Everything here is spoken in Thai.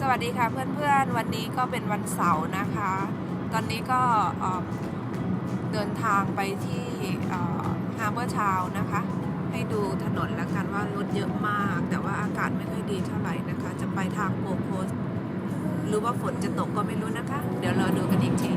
สวัสดีค่ะเพื่อนๆ วันนี้ก็เป็นวันเสาร์นะคะ ตอนนี้ก็เดินทางไปที่ฮาร์เบอร์ชาวนะคะ ให้ดูถนนแล้วกันว่ารถเยอะมาก แต่ว่าอากาศไม่ค่อยดีเท่าไหร่นะคะ จะไปทางโกโคสหรือว่าฝนจะตกก็ไม่รู้นะคะ เดี๋ยวรอดูกันอีกที